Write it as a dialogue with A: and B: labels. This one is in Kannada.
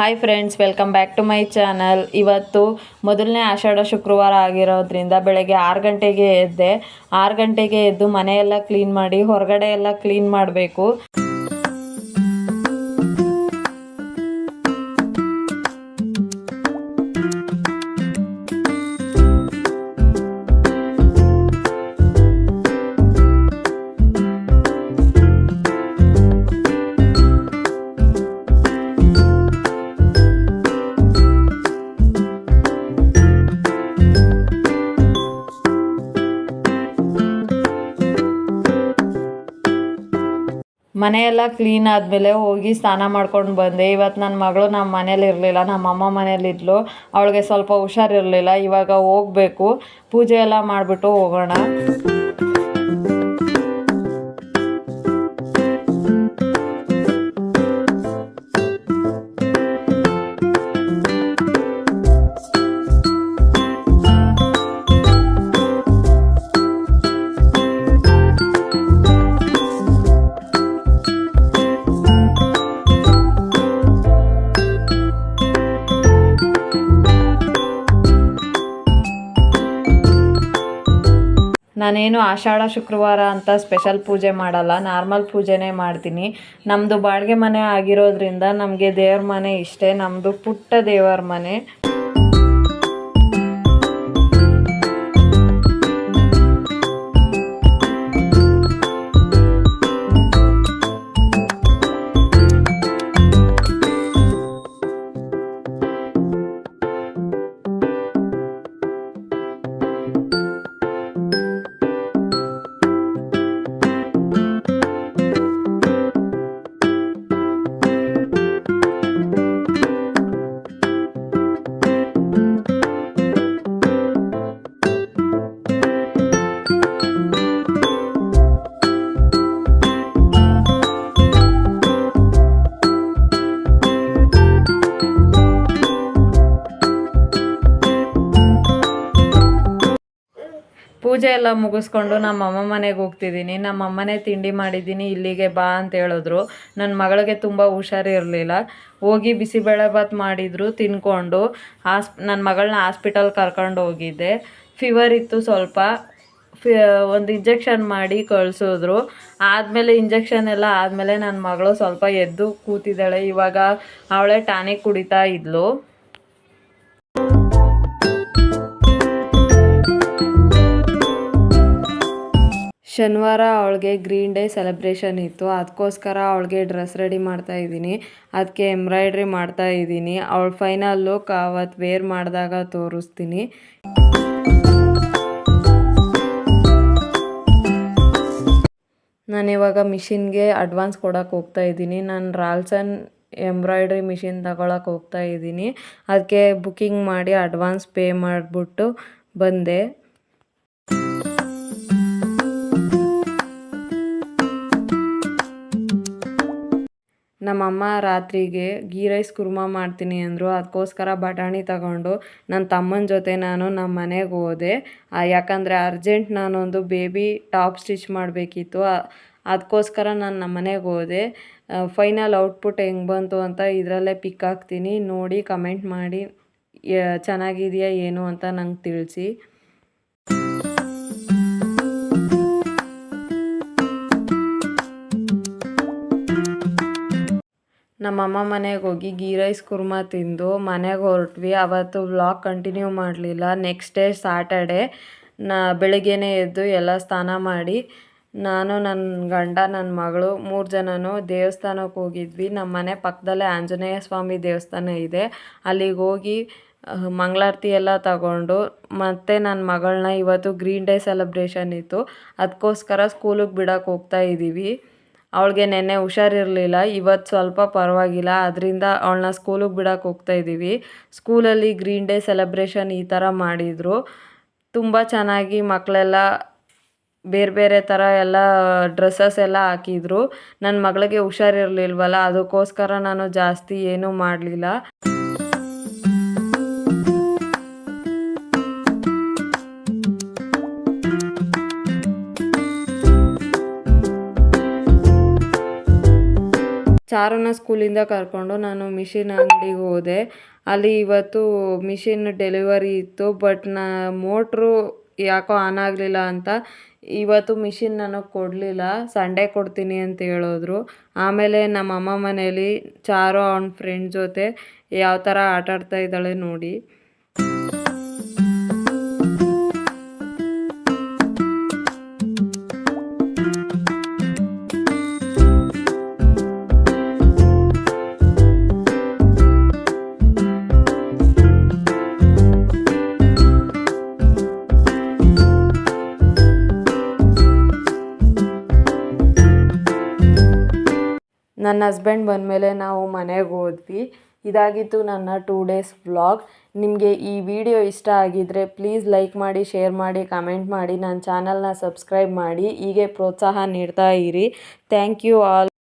A: Hi friends welcome back to my channel ಇವತ್ತು ಮೊದಲನೇ ಆಷಾಢ ಶುಕ್ರವಾರ ಆಗಿರೋದ್ರಿಂದ ಬೆಳಗ್ಗೆ ಆರು ಗಂಟೆಗೆ ಎದ್ದೆ. ಆರು ಗಂಟೆಗೆ ಎದ್ದು ಮನೆಯೆಲ್ಲ ಕ್ಲೀನ್ ಮಾಡಿ, ಹೊರಗಡೆ ಎಲ್ಲ ಕ್ಲೀನ್ ಮಾಡಬೇಕು. ಮನೆಯೆಲ್ಲ ಕ್ಲೀನ್ ಆದಮೇಲೆ ಹೋಗಿ ಸ್ನಾನ ಮಾಡ್ಕೊಂಡು ಬಂದೆ. ಇವತ್ತು ನನ್ನ ಮಗಳು ನಮ್ಮ ಮನೇಲಿ ಇರಲಿಲ್ಲ ನಮ್ಮ ಅಮ್ಮ ಮನೇಲಿದ್ಲು ಅವಳಿಗೆ ಸ್ವಲ್ಪ ಹುಷಾರಿರಲಿಲ್ಲ ಇವಾಗ ಹೋಗಬೇಕು. ಪೂಜೆ ಎಲ್ಲ ಮಾಡಿಬಿಟ್ಟು ಹೋಗೋಣ. ನಾನೇನು ಆಷಾಢ, ಶುಕ್ರವಾರ ಅಂತ ಸ್ಪೆಷಲ್ ಪೂಜೆ ಮಾಡಲ್ಲ. ನಾರ್ಮಲ್ ಪೂಜೆನೇ ಮಾಡ್ತೀನಿ. ನಮ್ಮದು ಬಾಡಿಗೆ ಮನೆ ಆಗಿರೋದ್ರಿಂದ ನಮಗೆ ದೇವ್ರ ಮನೆ ಇಷ್ಟೇ. ನಮ್ಮದು ಪುಟ್ಟ ದೇವರ ಮನೆ. ಪೂಜೆ ಎಲ್ಲ ಮುಗಿಸ್ಕೊಂಡು ನಮ್ಮ ಅಮ್ಮ ಮನೆಗೆ ಹೋಗ್ತಿದ್ದೀನಿ. ನಮ್ಮ ಅಮ್ಮನೇ ತಿಂಡಿ ಮಾಡಿದ್ದೀನಿ, ಇಲ್ಲಿಗೆ ಬಾ ಅಂತ ಹೇಳಿದ್ರು. ನನ್ನ ಮಗಳಿಗೆ ತುಂಬ ಹುಷಾರಿರಲಿಲ್ಲ ಹೋಗಿ ಬಿಸಿಬೇಳೆಭಾತ್ ಮಾಡಿದ್ರು, ತಿನ್ಕೊಂಡು ಹಾಸ್ ನನ್ನ ಮಗಳನ್ನ ಹಾಸ್ಪಿಟಲ್ ಕರ್ಕೊಂಡು ಹೋಗಿದ್ದೆ. ಫೀವರ್ ಇತ್ತು ಸ್ವಲ್ಪ. ಫಿ, ಒಂದು ಇಂಜೆಕ್ಷನ್ ಮಾಡಿ ಕಳಿಸಿದ್ರು. ಆದಮೇಲೆ ಇಂಜೆಕ್ಷನ್ ಎಲ್ಲ ಆದಮೇಲೆ ನನ್ನ ಮಗಳು ಸ್ವಲ್ಪ ಎದ್ದು ಕೂತಿದ್ದಾಳೆ. ಇವಾಗ ಅವಳೇ ಟಾನಿಕ್ ಕುಡಿತಾ ಇದ್ಲು. ಶನಿವಾರ ಅವಳಿಗೆ ಗ್ರೀನ್ ಡೇ ಸೆಲೆಬ್ರೇಷನ್ ಇತ್ತು. ಅದಕ್ಕೋಸ್ಕರ ಅವಳಿಗೆ ಡ್ರೆಸ್ ರೆಡಿ ಮಾಡ್ತಾ ಇದ್ದೀನಿ. ಅದಕ್ಕೆ ಎಂಬ್ರಾಯ್ಡ್ರಿ ಮಾಡ್ತಾ ಇದ್ದೀನಿ. ಅವಳ ಫೈನಲ್ ಲುಕ್ ಅವತ್ತು ವೇರ್ ಮಾಡಿದಾಗ ತೋರಿಸ್ತೀನಿ. ನಾನು ಇವಾಗ ಮಿಷಿನ್ಗೆ ಅಡ್ವಾನ್ಸ್ ಕೊಡೋಕೆ ಹೋಗ್ತಾ ಇದ್ದೀನಿ. ನಾನು ರಾಲ್ಸನ್ ಎಂಬ್ರಾಯ್ಡ್ರಿ ಮಿಷಿನ್ ತಗೊಳಕ್ಕೆ ಹೋಗ್ತಾ ಇದ್ದೀನಿ. ಅದಕ್ಕೆ ಬುಕ್ಕಿಂಗ್ ಮಾಡಿ ಅಡ್ವಾನ್ಸ್ ಪೇ ಮಾಡಿಬಿಟ್ಟು ಬಂದೆ. ನಮ್ಮಮ್ಮ ರಾತ್ರಿಗೆ ಗೀ ರೈಸ್ ಕುರ್ಮಾ ಮಾಡ್ತೀನಿ ಅಂದರು. ಅದಕ್ಕೋಸ್ಕರ ಬಟಾಣಿ ತಗೊಂಡು ನನ್ನ ತಮ್ಮನ ಜೊತೆ ನಾನು ನಮ್ಮ ಮನೆಗೆ ಹೋದೆ. ಯಾಕಂದರೆ ಅರ್ಜೆಂಟ್ ನಾನೊಂದು ಬೇಬಿ ಟಾಪ್ ಸ್ಟಿಚ್ ಮಾಡಬೇಕಿತ್ತು. ಅದಕ್ಕೋಸ್ಕರ ನಾನು ನಮ್ಮ ಮನೆಗೆ ಹೋದೆ. ಫೈನಲ್ ಔಟ್ಪುಟ್ ಹೆಂಗೆ ಬಂತು ಅಂತ ಇದರಲ್ಲೇ ಪಿಕ್ ಹಾಕ್ತೀನಿ. ನೋಡಿ, ಕಮೆಂಟ್ ಮಾಡಿ ಚೆನ್ನಾಗಿದೆಯಾ, ಏನು ಅಂತ ನಂಗೆ ತಿಳಿಸಿ. ನಮ್ಮಮ್ಮ ಮನೆಗೆ ಹೋಗಿ ಗೀ ರೈಸ್ ಕುರ್ಮಾ ತಿಂದು ಮನೆಗೆ ಹೊರಟ್ವಿ. ಅವತ್ತು ವ್ಲಾಗ್ ಕಂಟಿನ್ಯೂ ಮಾಡಲಿಲ್ಲ. ನೆಕ್ಸ್ಟ್ ಡೇ ಸ್ಯಾಟರ್ಡೆ ನಾ ಬೆಳಗ್ಗೆನೇ ಎದ್ದು ಎಲ್ಲ ಸ್ನಾನ ಮಾಡಿ ನಾನು ನನ್ನ ಗಂಡ ನನ್ನ ಮಗಳು ಮೂರು ಜನನೂ ದೇವಸ್ಥಾನಕ್ಕೆ ಹೋಗಿದ್ವಿ. ನಮ್ಮ ಮನೆ ಪಕ್ಕದಲ್ಲೇ ಆಂಜನೇಯ ಸ್ವಾಮಿ ದೇವಸ್ಥಾನ ಇದೆ. ಅಲ್ಲಿಗೆ ಹೋಗಿ ಮಂಗಳಾರತಿ ಎಲ್ಲ ತಗೊಂಡು ಮತ್ತು ನನ್ನ ಮಗಳನ್ನ ಇವತ್ತು ಗ್ರೀನ್ ಡೇ ಸೆಲೆಬ್ರೇಷನ್ ಇತ್ತು. ಅದಕ್ಕೋಸ್ಕರ ಸ್ಕೂಲಿಗೆ ಬಿಡೋಕೆ ಹೋಗ್ತಾ ಇದ್ದೀವಿ ಅವಳಿಗೆ ನೆನ್ನೆ ಹುಷಾರಿರಲಿಲ್ಲ ಇವತ್ತು ಸ್ವಲ್ಪ ಪರವಾಗಿಲ್ಲ, ಅದರಿಂದ ಅವಳನ್ನ ಸ್ಕೂಲಿಗೆ ಬಿಡೋಕೆ ಹೋಗ್ತಾ ಇದ್ದೀವಿ ಸ್ಕೂಲಲ್ಲಿ ಗ್ರೀನ್ ಡೇ ಸೆಲೆಬ್ರೇಷನ್ ಈ ಥರ ಮಾಡಿದರು. ತುಂಬ ಚೆನ್ನಾಗಿ ಮಕ್ಕಳೆಲ್ಲ ಬೇರೆ ಬೇರೆ ಥರ ಎಲ್ಲ ಡ್ರೆಸ್ಸಸ್ ಎಲ್ಲ ಹಾಕಿದ್ರು. ನನ್ನ ಮಗಳಿಗೆ ಹುಷಾರಿರಲಿಲ್ವಲ್ಲ ಅದಕ್ಕೋಸ್ಕರ ನಾನು ಜಾಸ್ತಿ ಏನೂ ಮಾಡಲಿಲ್ಲ. ಚಾರುನ ಸ್ಕೂಲಿಂದ ಕರ್ಕೊಂಡು ನಾನು ಮಿಷಿನ್ ಅಂಗಡಿಗೆ ಹೋದೆ. ಅಲ್ಲಿ ಇವತ್ತು ಮಿಷಿನ್ ಡೆಲಿವರಿ ಇತ್ತು, ಬಟ್ ನಾ ಮೋಟ್ರು ಯಾಕೋ ಆನ್ ಆಗಲಿಲ್ಲ ಅಂತ ಇವತ್ತು ಮಿಷಿನ್ ನನಗೆ ಕೊಡಲಿಲ್ಲ. ಸಂಡೇ ಕೊಡ್ತೀನಿ ಅಂತ ಹೇಳಿದ್ರು. ಆಮೇಲೆ ನಮ್ಮ ಅಮ್ಮ ಮನೇಲಿ ಚಾರು ಅವ್ನ ಫ್ರೆಂಡ್ ಜೊತೆ ಯಾವ ಥರ ಆಟಾಡ್ತಾ ಇದ್ದಾಳೆ ನೋಡಿ. ನನ್ನ ಹಸ್ಬೆಂಡ್ ಬಂದಮೇಲೆ ನಾವು ಮನೆಗೆ ಹೋದ್ವಿ. ಇದಾಗಿತ್ತು ನನ್ನ ಟೂ ಡೇಸ್ ವ್ಲಾಗ್ ನಿಮಗೆ ಈ ವಿಡಿಯೋ ಇಷ್ಟ ಆಗಿದ್ದರೆ ಪ್ಲೀಸ್ ಲೈಕ್ ಮಾಡಿ ಶೇರ್ ಮಾಡಿ ಕಮೆಂಟ್ ಮಾಡಿ. ನನ್ನ ಚಾನಲ್ನ ಸಬ್ಸ್ಕ್ರೈಬ್ ಮಾಡಿ. ಹೀಗೆ ಪ್ರೋತ್ಸಾಹ ನೀಡ್ತಾ ಇರಿ. Thank you all